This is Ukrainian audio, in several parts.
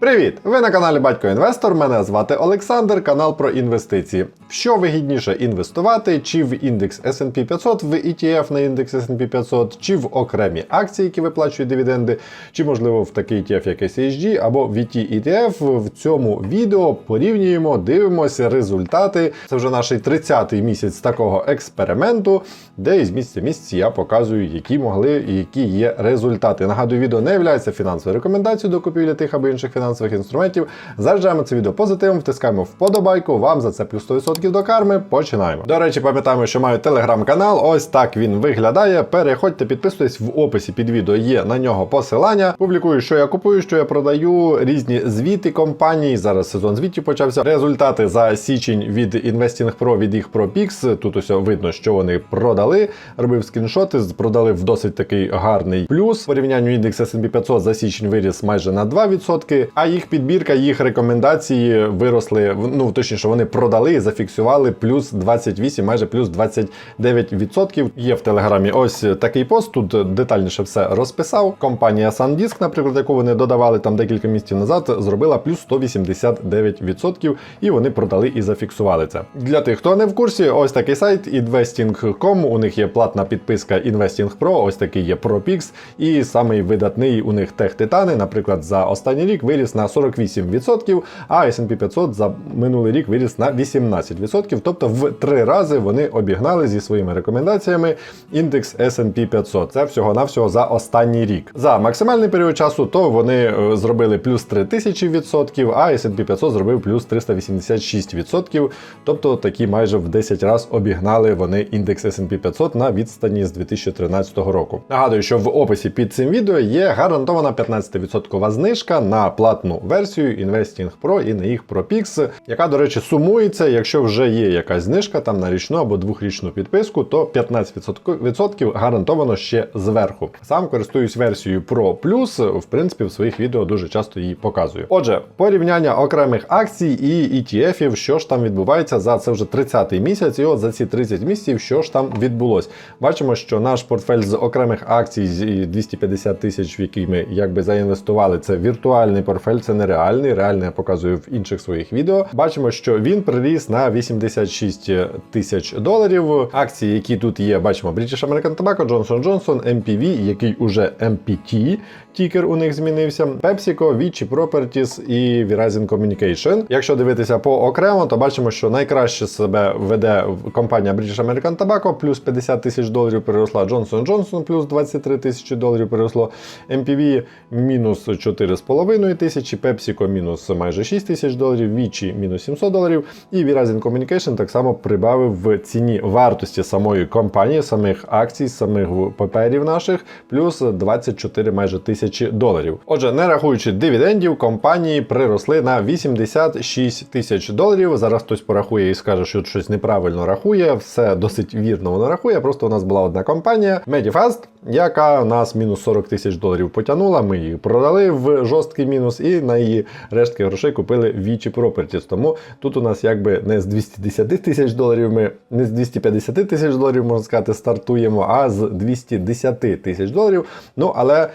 Привіт! Ви на каналі Батько Інвестор. Мене звати Олександр, канал про інвестиції. В Що вигідніше інвестувати, чи в індекс S&P 500, в ETF на індекс S&P 500, чи в окремі акції, які виплачують дивіденди, чи можливо в такий ETF, як SHG, або VT ETF. В цьому відео порівнюємо, дивимося результати. Це вже наш 30-й місяць такого експерименту, де із місяця в місяць я показую, які могли і які є результати. Нагадую, відео не є фінансовою рекомендацією до купівлі тих або інших фінансових інструментів. Заряджаємо це відео позитивом, втискаємо вподобайку. Вам за це плюс 100% до карми. Починаємо. До речі, пам'ятаємо, що маю телеграм-канал. Ось так він виглядає. Переходьте, підписуйтесь в описі під відео. Є на нього посилання. Публікую, що я купую, що я продаю, різні звіти компаній. Зараз сезон звітів почався. Результати за січень від Investing Pro, від їх ProPix. Тут ось видно, що вони продали. Робив скріншоти, продали в досить такий гарний плюс. Порівнянню індекс S&P 500 за січень виріс майже на 2%, а їх підбірка, їх рекомендації виросли. Ну точніше, вони продали і зафіксували плюс 28, майже плюс 29%. Є в телеграмі ось такий пост. Тут детальніше все розписав. Компанія SanDisk, наприклад, яку вони додавали там декілька місяців назад, зробила плюс 189%, і вони продали і зафіксували це. Для тих, хто не в курсі, ось такий сайт investing.com, У них є платна підписка Investing Pro, ось такий є ProPix, і самий видатний у них тех Титани, наприклад, за останній рік виріс на 48%, а S&P 500 за минулий рік виріс на 18%. Тобто в три рази вони обігнали зі своїми рекомендаціями індекс S&P 500. Це всього-навсього за останній рік. За максимальний період часу, то вони е, зробили плюс 3000%, а S&P 500 зробив плюс 386%. Тобто такі майже в 10 разів обігнали вони індекс S&P 500 на відстані з 2013 року. Нагадую, що в описі під цим відео є гарантована 15% знижка на платну версію Investing Pro і на їх ProPix, яка, до речі, сумується. Якщо вже є якась знижка там на річну або двохрічну підписку, то 15% гарантовано ще зверху. Сам користуюсь версією Pro Plus, в принципі, в своїх відео дуже часто її показую. Отже, порівняння окремих акцій і ETF, що ж там відбувається за це вже 30-й місяць, і от за ці 30 місяців, що ж там відбулось. Бачимо, що наш портфель з окремих акцій з 250 тисяч, в які ми якби заінвестували, це віртуальний портфель, це нереальний. Реальний я показую в інших своїх відео. Бачимо, що він приріс на 86 тисяч доларів. Акції, які тут є, бачимо British American Tobacco, Johnson Johnson, MPV, який уже MPT, тікер у них змінився, PepsiCo, Vici Properties і Verizon Communication. Якщо дивитися по окремо, то бачимо, що найкраще себе веде компанія British American Tobacco, плюс 50 тисяч доларів переросла, Johnson Johnson плюс 23 тисячі доларів переросло, MPV мінус 4,5 тисячі, PepsiCo мінус майже 6 тисяч доларів, Vici мінус 700 доларів, і Verizon Communication так само прибавив в ціні вартості самої компанії, самих акцій, самих паперів наших, плюс 24 майже тисячі доларів. Отже, не рахуючи дивідендів, компанії приросли на 86 тисяч доларів. Зараз хтось порахує і скаже, що щось неправильно рахує. Все досить вірно воно рахує. Просто у нас була одна компанія Medifast, яка нас мінус 40 тисяч доларів потягнула. Ми її продали в жорсткий мінус, і на її рештки грошей купили Vici Properties. Тому тут у нас якби не з 210 тисяч доларів, ми не з 250 тисяч доларів, можна сказати, стартуємо, а з 210 тисяч доларів. Ну але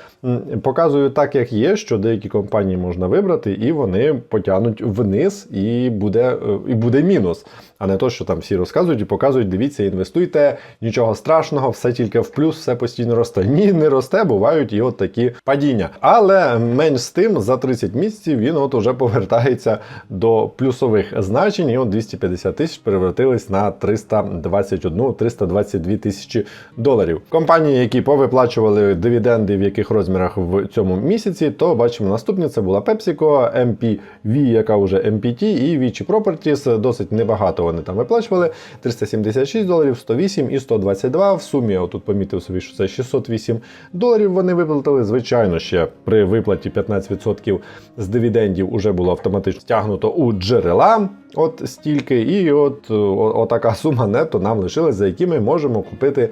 показую так, як є, що деякі компанії можна вибрати, і вони потягнуть вниз, і буде, е, і буде мінус. А не то, що там всі розказують і показують, дивіться, інвестуйте, нічого страшного, все тільки в плюс, все постійно росте. Ні, не росте, бувають і от такі падіння. Але менш з тим, за 30 місяців він от уже повертається до плюсових значень, і от 250 тисяч перевертились на 321-322 тисячі доларів. Компанії, які повиплачували дивіденди, в яких розмірах в цьому місяці, то бачимо наступні. Це була PepsiCo, MPV, яка вже MPT, і Vici Properties. Досить небагато вони там виплачували. 376 доларів, 108 і 122. В сумі я тут помітив собі, що це 608 доларів. Вони виплатили. Звичайно, ще при виплаті 15% з дивідендів вже було автоматично стягнуто у джерела. От стільки, і от о, отака сума нето нам лишилась, за які ми можемо купити,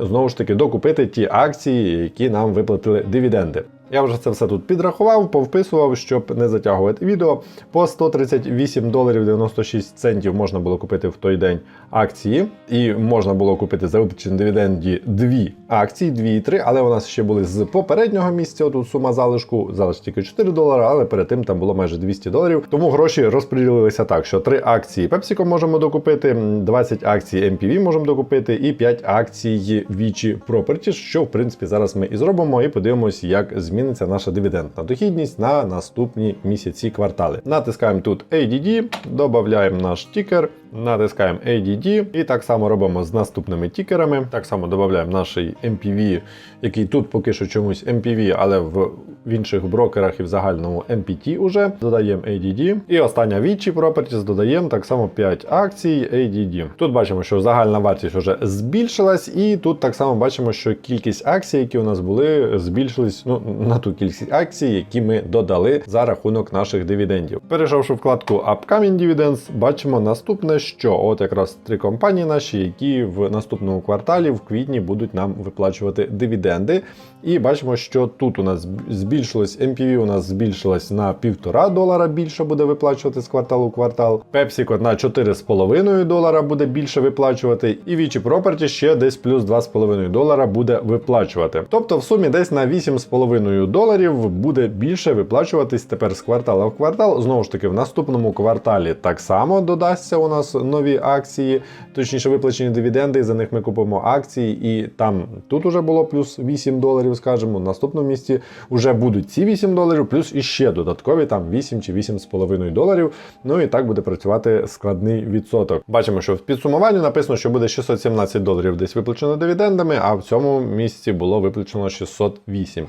знову ж таки, докупити ті акції, які нам виплатили дивіденди. belirlendi. Я вже це все тут підрахував, повписував, щоб не затягувати відео. По 138 доларів 96 центів можна було купити в той день акції, і можна було купити за виплачені дивіденді дві акції, дві і три, але у нас ще були з попереднього місця. Тут сума залишку, залиш тільки 4 долари, але перед тим там було майже 200 доларів. Тому гроші розподілилися так, що 3 акції PepsiCo можемо докупити, 20 акцій MPV можемо докупити і 5 акцій Vici Properties, що в принципі зараз ми і зробимо, і подивимося, як зміниться наша дивідендна дохідність на наступні місяці квартали. Натискаємо тут ADD, додаємо наш тікер, натискаємо ADD і так само робимо з наступними тікерами. Так само додаємо наш MPV, який тут поки що чомусь MPV, але в в інших брокерах і в загальному MPT уже додаємо ADD. І остання Vici Properties додаємо так само 5 акцій ADD. Тут бачимо, що загальна вартість вже збільшилась, і тут так само бачимо, що кількість акцій, які у нас були, збільшились ну, на ту кількість акцій, які ми додали за рахунок наших дивідендів. Перейшовши вкладку Upcoming Dividends, бачимо наступне, що от якраз три компанії наші, які в наступному кварталі в квітні будуть нам виплачувати дивіденди. І бачимо, що тут у нас збільшилось MPV, у нас збільшилось на 1,5 долара більше буде виплачувати з кварталу в квартал. PepsiCo на 4,5 долара буде більше виплачувати. І Vici Property ще десь плюс 2,5 долара буде виплачувати. Тобто в сумі десь на 8,5 доларів буде більше виплачуватись тепер з квартала в квартал. Знову ж таки, в наступному кварталі так само додасться у нас нові акції, точніше виплачені дивіденди. За них ми купимо акції, і там тут уже було плюс 8 доларів, скажімо. В наступному місці вже будуть ці 8 доларів, плюс іще додаткові там 8 чи 8,5 доларів. Ну і так буде працювати складний відсоток. Бачимо, що в підсумуванні написано, що буде 617 доларів десь виплачено дивідендами, а в цьому місці було виплачено 608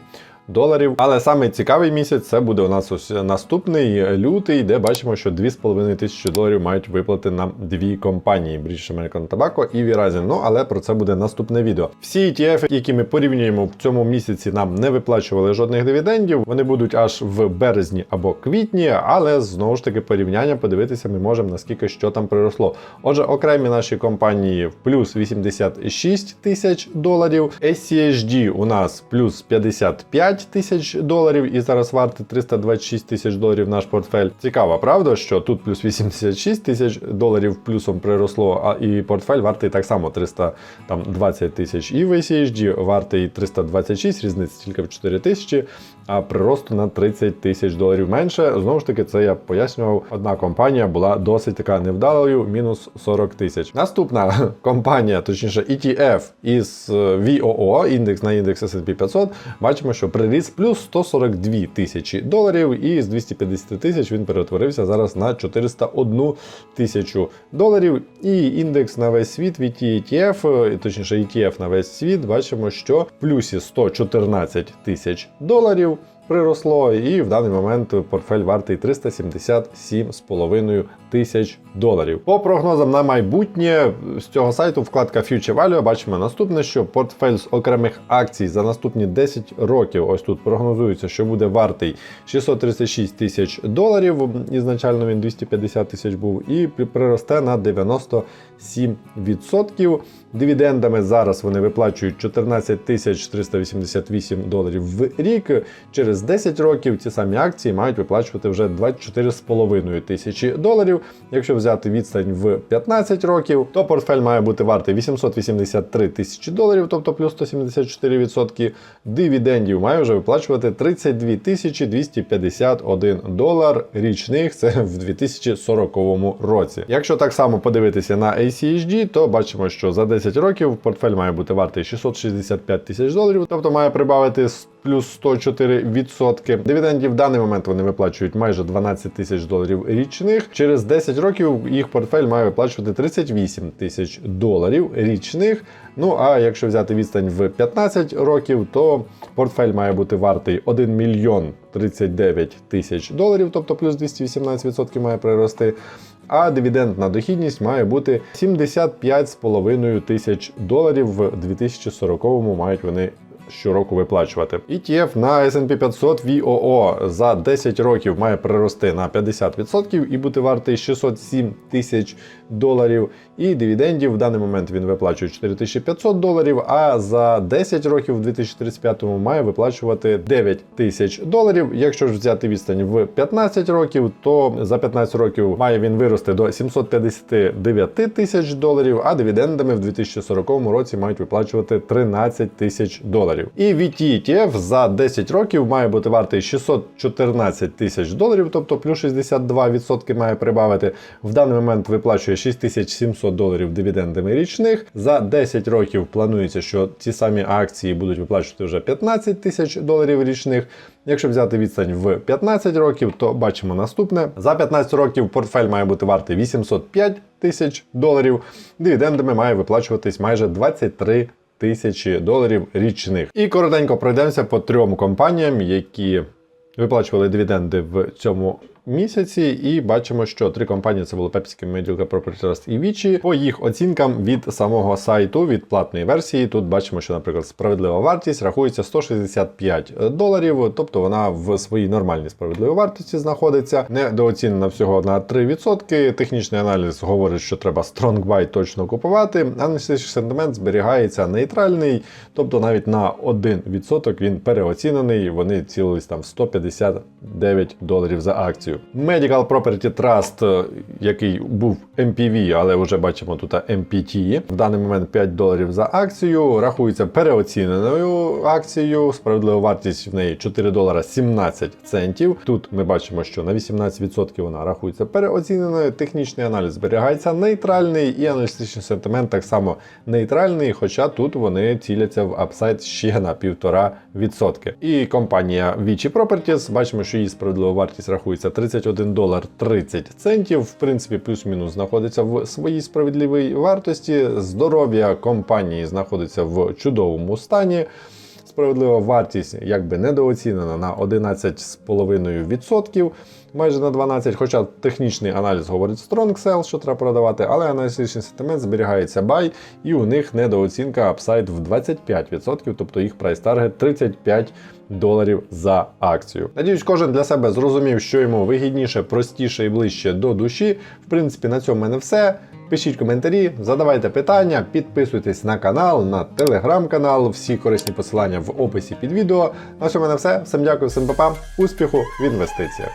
доларів. Але саме цікавий місяць це буде у нас ось наступний лютий, де бачимо, що 2,5 тисячі доларів мають виплати нам дві компанії: British American Tobacco і Verizon. Ну але про це буде наступне відео. Всі ETF, які ми порівнюємо в цьому місяці, нам не виплачували жодних дивідендів. Вони будуть аж в березні або квітні, але знову ж таки порівняння подивитися ми можемо наскільки що там приросло. Отже, окремі наші компанії в плюс 86 тисяч доларів. SCHD у нас плюс 55 тисяч доларів і зараз вартий 326 тисяч доларів наш портфель. Цікаво, правда, що тут плюс 86 тисяч доларів плюсом приросло, а і портфель вартий так само 320 тисяч. І в ACHD вартий 326, різниця тільки в 4 тисячі, а приросту на 30 тисяч доларів менше. Знову ж таки, це я пояснював. Одна компанія була досить така невдалою, мінус 40 тисяч. Наступна компанія, точніше, ETF із VOO, індекс на індекс S&P 500, бачимо, що приріс плюс 142 тисячі доларів, і з 250 тисяч він перетворився зараз на 401 тисячу доларів. І індекс на весь світ VT ETF, точніше ETF на весь світ, бачимо, що в плюсі 114 тисяч доларів. Приросло, і в даний момент портфель вартий 377,5 тисяч доларів. По прогнозам на майбутнє з цього сайту вкладка Future Value бачимо наступне, що портфель з окремих акцій за наступні 10 років, ось тут прогнозується, що буде вартий 636 тисяч доларів. Ізначально він 250 тисяч був, і приросте на 97%. Дивідендами зараз вони виплачують 14 тисяч 388 доларів в рік. Через 10 років ці самі акції мають виплачувати вже 24,5 тисячі доларів. Якщо взяти відстань в 15 років, то портфель має бути вартий 883 тисячі доларів, тобто плюс 174%. Дивідендів має вже виплачувати 32 тисячі 251 долар річних. Це в 2040 році. Якщо так само подивитися на ACHD, то бачимо, що за 10 років портфель має бути вартий 665 тисяч доларів, тобто має прибавити плюс 104%. Дивідендів в даний момент вони виплачують майже 12 тисяч доларів річних. Через 10 років їх портфель має виплачувати 38 тисяч доларів річних. Ну а якщо взяти відстань в 15 років, то портфель має бути вартий 1 мільйон 39 тисяч доларів, тобто плюс 218% має прирости. А дивідендна дохідність має бути 75,5 тисяч доларів в 2040-му мають вони щороку виплачувати. ETF на S&P 500 VOO за 10 років має прирости на 50% і бути вартий 607 тисяч доларів. І дивідендів в даний момент він виплачує 4500 доларів, а за 10 років в 2035-му має виплачувати 9 тисяч доларів. Якщо ж взяти відстань в 15 років, то за 15 років має він вирости до 759 тисяч доларів, а дивідендами в 2040 році мають виплачувати 13 тисяч доларів. І VT ETF за 10 років має бути вартий 614 тисяч доларів, тобто плюс 62% має прибавити. В даний момент виплачує 6700 доларів дивідендами річних. За 10 років планується, що ці самі акції будуть виплачувати вже 15 тисяч доларів річних. Якщо взяти відстань в 15 років, то бачимо наступне: за 15 років портфель має бути вартий 805 тисяч доларів. Дивідендами має виплачуватись майже 23 тисячі доларів річних. І коротенько пройдемося по трьом компаніям, які виплачували дивіденди в цьому місяці, і бачимо, що три компанії це були Pepsi, Medical Property Trust і Vici. По їх оцінкам від самого сайту, від платної версії, тут бачимо, що, наприклад, справедлива вартість рахується 165 доларів, тобто вона в своїй нормальній справедливій вартості знаходиться, недооцінена всього на 3%. Технічний аналіз говорить, що треба Strong точно купувати. Аналітичний сентимент зберігається нейтральний, тобто навіть на 1% він переоцінений. Вони цілились там в 159 доларів за акцію. Medical Property Trust, е, який був MPV, але вже бачимо тут MPT, в даний момент 5 доларів за акцію, рахується переоціненою акцією. Справедлива вартість в неї 4 долара 17 центів. Тут ми бачимо, що на 18% вона рахується переоціненою. Технічний аналіз зберігається нейтральний, і аналітичний сентимент так само нейтральний, хоча тут вони ціляться в апсайд ще на 1,5%. І компанія Vici Properties, бачимо, що її справедлива вартість рахується 31 долар 30 центів. В принципі, плюс-мінус знаходиться в своїй справедливій вартості. Здоров'я компанії знаходиться в чудовому стані. Справедлива вартість якби недооцінена на 11,5%, майже на 12%, хоча технічний аналіз говорить strong sell, що треба продавати, але аналітичний сентимент зберігається buy, і у них недооцінка апсайд в 25%, тобто їх прайс таргет 35 доларів за акцію. Надіюсь, кожен для себе зрозумів, що йому вигідніше, простіше і ближче до душі. В принципі, на цьому в мене все. Пишіть коментарі, задавайте питання, підписуйтесь на канал, на телеграм-канал. Всі корисні посилання в описі під відео. На цьому в мене все. Всім дякую, всім па-па. успіху в інвестиціях.